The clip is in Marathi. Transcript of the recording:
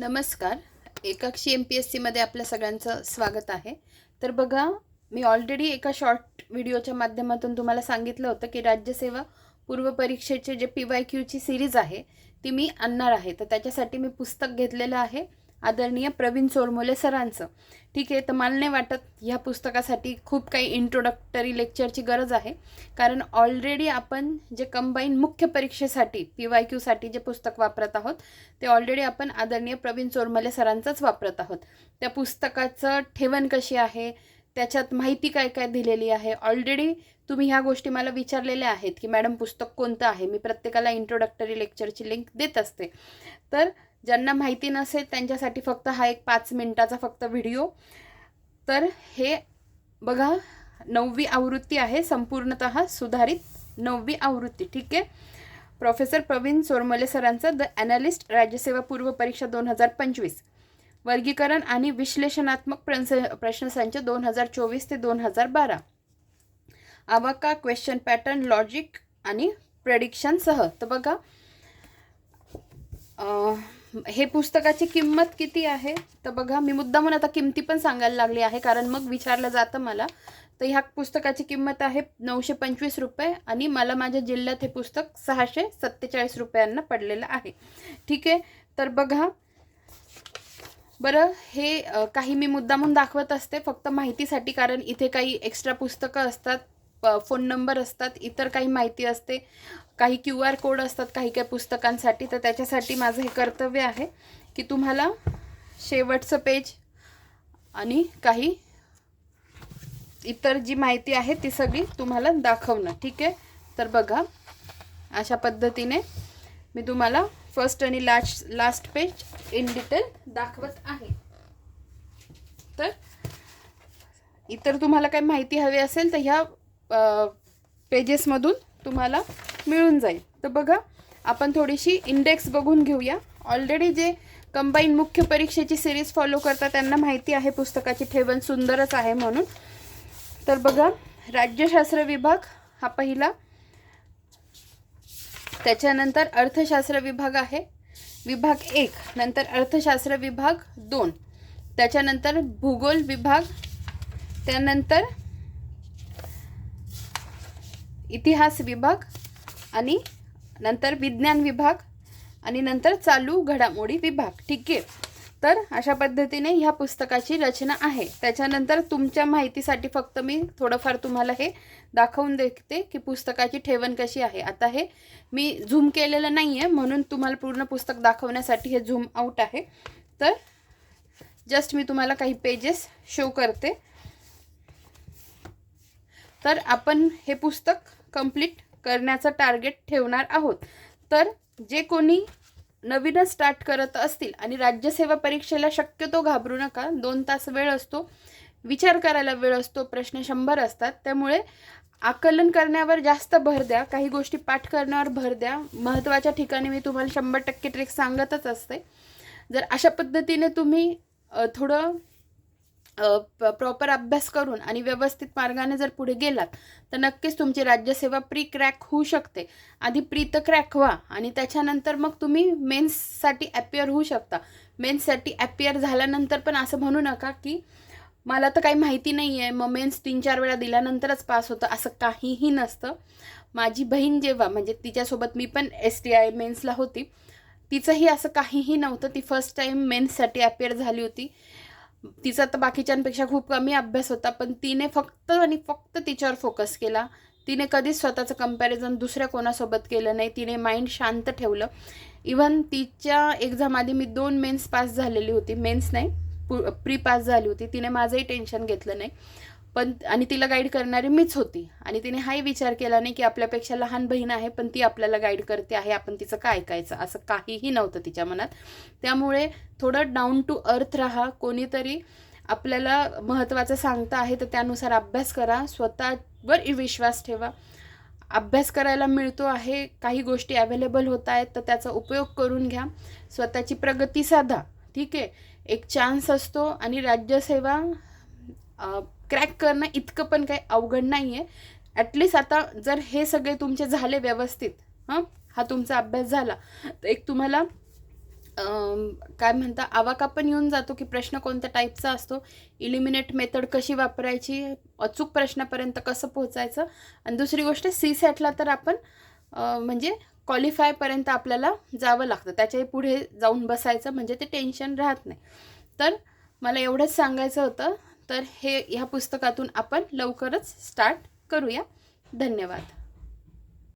नमस्कार. एकाक्षी एम पी एस सीमध्ये आपल्या सगळ्यांचं स्वागत आहे. तर बघा मी ऑलरेडी एका शॉर्ट व्हिडिओच्या माध्यमातून तुम्हाला सांगितलं होतं की राज्यसेवा पूर्व परीक्षेचे जे पी वाय क्यूची सिरीज आहे ती मी आणणार आहे. तर त्याच्यासाठी मी पुस्तक घेतलेलं आहे. आदरणीय प्रवीण चोरमोले सरांचं. ठीक आहे तर मला नाही वाटत ह्या पुस्तकासाठी खूप काही इंट्रोडक्टरी लेक्चरची गरज आहे. कारण ऑलरेडी आपण जे कंबाईन मुख्य परीक्षेसाठी पी वाय क्यूसाठी जे पुस्तक वापरत आहोत ते ऑलरेडी आपण आदरणीय प्रवीण चोरमले सरांचंच वापरत आहोत. त्या पुस्तकाचं ठेवण कशी आहे? त्याच्यात माहिती काय काय दिलेली आहे? ऑलरेडी तुम्ही ह्या गोष्टी मला विचारलेल्या आहेत की मॅडम पुस्तक कोणतं आहे? मी प्रत्येकाला इंट्रोडक्टरी लेक्चरची लिंक देत असते. तर ज्यांना माहिती नसेल त्यांच्यासाठी फक्त हा एक पाच मिनटाचा फक्त व्हिडिओ. तर हे बघा नववी आवृत्ती आहे संपूर्णत सुधारित नववी आवृत्ती ठीक आहे? प्रोफेसर प्रवीण चोरमले सरांचं द ॲनालिस्ट राज्यसेवा पूर्व परीक्षा दोन हजार पंचवीस. वर्गीकरण आणि विश्लेषणात्मक प्रश्न प्रश्नसंच दोन हजार चोवीस ते दोन हजार बारा. आवाका क्वेश्चन पॅटर्न लॉजिक आणि प्रेडिक्शनसह तर बघा हे पुस्तकाची किंमत किती आहे? तर बघा मी मुद्दामून आता किमती पण सांगायला लागली आहे कारण मग विचारलं जातं मला. तर ह्या पुस्तकाची किंमत आहे नऊशे पंचवीस रुपये आणि मला माझ्या जिल्ह्यात हे पुस्तक सहाशे सत्तेचाळीस रुपयांना पडलेलं आहे. ठीक आहे? तर बघा. बरं हे काही मी मुद्दामून दाखवत असते फक्त माहितीसाठी कारण इथे काही एक्स्ट्रा पुस्तकं असतात. फोन नंबर असतात इतर काही माहिती असते काही क्यू आर कोड असतात काही काही पुस्तकांसाठी तर त्याच्यासाठी माझं हे कर्तव्य आहे की तुम्हाला शेवटचं पेज आणि काही इतर जी माहिती आहे ती सगळी तुम्हाला दाखवणं ठीक आहे? तर बघा अशा पद्धतीने मी तुम्हाला फर्स्ट आणि last last page in detail दाखवत आहे. तर इतर तुम्हाला काही माहिती हवी असेल तर ह्या पेजेसमधून तुम्हाला मिळून जाईल. तर बघा आपण थोडीशी इंडेक्स बघून घेऊया. ऑलरेडी जे कंबाईन मुख्य परीक्षेची सिरीज फॉलो करतात त्यांना माहिती आहे पुस्तकाची ठेवण सुंदरच आहे म्हणून. तर बघा राज्यशास्त्र विभाग हा पहिला. त्याच्यानंतर अर्थशास्त्र विभाग आहे. विभाग एक नंतर अर्थशास्त्र विभाग दोन. त्याच्यानंतर भूगोल विभाग त्यानंतर इतिहास विभाग आणि नंतर विज्ञान विभाग आणि नंतर चालू घडामोडी विभाग. ठीक आहे? तर अशा पद्धतीने ह्या पुस्तकाची रचना आहे. त्याच्यानंतर तुमच्या माहितीसाठी फक्त मी थोडंफार तुम्हाला हे दाखवून देते की पुस्तकाची ठेवण कशी आहे. आता हे मी झूम केलेलं नाही आहे म्हणून तुम्हाला पूर्ण पुस्तक दाखवण्यासाठी हे झूम आऊट आहे. तर जस्ट मी तुम्हाला काही पेजेस शो करते. तर आपण हे पुस्तक कंप्लीट करण्याचं टार्गेट ठेवणार आहोत. तर जे कोणी नवीनच स्टार्ट करत असतील आणि राज्यसेवा परीक्षेला शक्यतो घाबरू नका दोन तास वेळ असतो विचार करायला वेळ असतो प्रश्न शंभर असतात. त्यामुळे आकलन करण्यावर जास्त भर द्या काही गोष्टी पाठ करण्यावर भर द्या. महत्त्वाच्या ठिकाणी मी तुम्हाला शंभर टक्के ट्रिक सांगतच असते. जर अशा पद्धतीने तुम्ही थोडं प्रॉपर अभ्यास करून आणि व्यवस्थित मार्गाने जर पुढे गेलात तर नक्कीच तुमची राज्यसेवा प्री क्रॅक होऊ शकते. आधी प्री तर क्रॅक व्हा आणि त्याच्यानंतर मग तुम्ही मेन्ससाठी ॲपियर होऊ शकता. मेन्ससाठी ॲपियर झाल्यानंतर पण असं म्हणू नका की मला तर काही माहिती नाही आहे मग मेन्स तीन चार वेळा दिल्यानंतरच पास होतं. असं काहीही नसतं. माझी बहीण जेव्हा म्हणजे तिच्यासोबत मी पण एस टी आय मेन्सला होती तिचंही असं काहीही नव्हतं. ती फर्स्ट टाईम मेन्ससाठी ॲपियर झाली होती. तिचा तर बाकीच्यांपेक्षा खूप कमी अभ्यास होता पण तिने फक्त आणि फक्त तिच्यावर फोकस केला. तिने कधीच स्वतःचं कंपॅरिझन दुसऱ्या कोणासोबत केलं नाही. तिने माइंड शांत ठेवलं. इवन तिच्या एक्झाम आधी मी दोन मेन्स पास झालेली होती. मेन्स नाही प्री पास झाली होती. तिने माझंही टेन्शन घेतलं नाही. पण आणि तिला गाईड करणारी मीच होती. आणि तिने हाही विचार केला नाही की आपल्यापेक्षा लहान बहीण आहे पण ती आपल्याला गाईड करते आहे आपण तिचं काय ऐकायचं? असं काहीही नव्हतं तिच्या मनात. त्यामुळे थोडं डाऊन टू अर्थ राहा. कोणीतरी आपल्याला महत्त्वाचं सांगतं आहे तर त्यानुसार अभ्यास करा. स्वतःवर विश्वास ठेवा. अभ्यास करायला मिळतो आहे काही गोष्टी अवेलेबल होत आहेत तर त्याचा उपयोग करून घ्या. स्वतःची प्रगती साधा. ठीक आहे? एक चान्स असतो आणि राज्यसेवा क्रॅक करणं इतकं पण काही अवघड नाही आहे ॲटलिस्ट आता जर हे सगळे तुमचे झाले व्यवस्थित हां? हा तुमचा अभ्यास झाला. तर एक तुम्हाला काय म्हणता आवाका पण येऊन जातो की प्रश्न कोणत्या टाईपचा असतो? इलिमिनेट मेथड कशी वापरायची? अचूक प्रश्नापर्यंत कसं पोहोचायचं? आणि दुसरी गोष्ट सी सॅटला तर आपण म्हणजे क्वालिफायपर्यंत आपल्याला जावं लागतं. त्याच्याही पुढे जाऊन बसायचं म्हणजे ते टेन्शन राहत नाही. तर मला एवढंच सांगायचं होतं तर हे ह्या पुस्तकातून आपण लवकरच स्टार्ट करूया. धन्यवाद.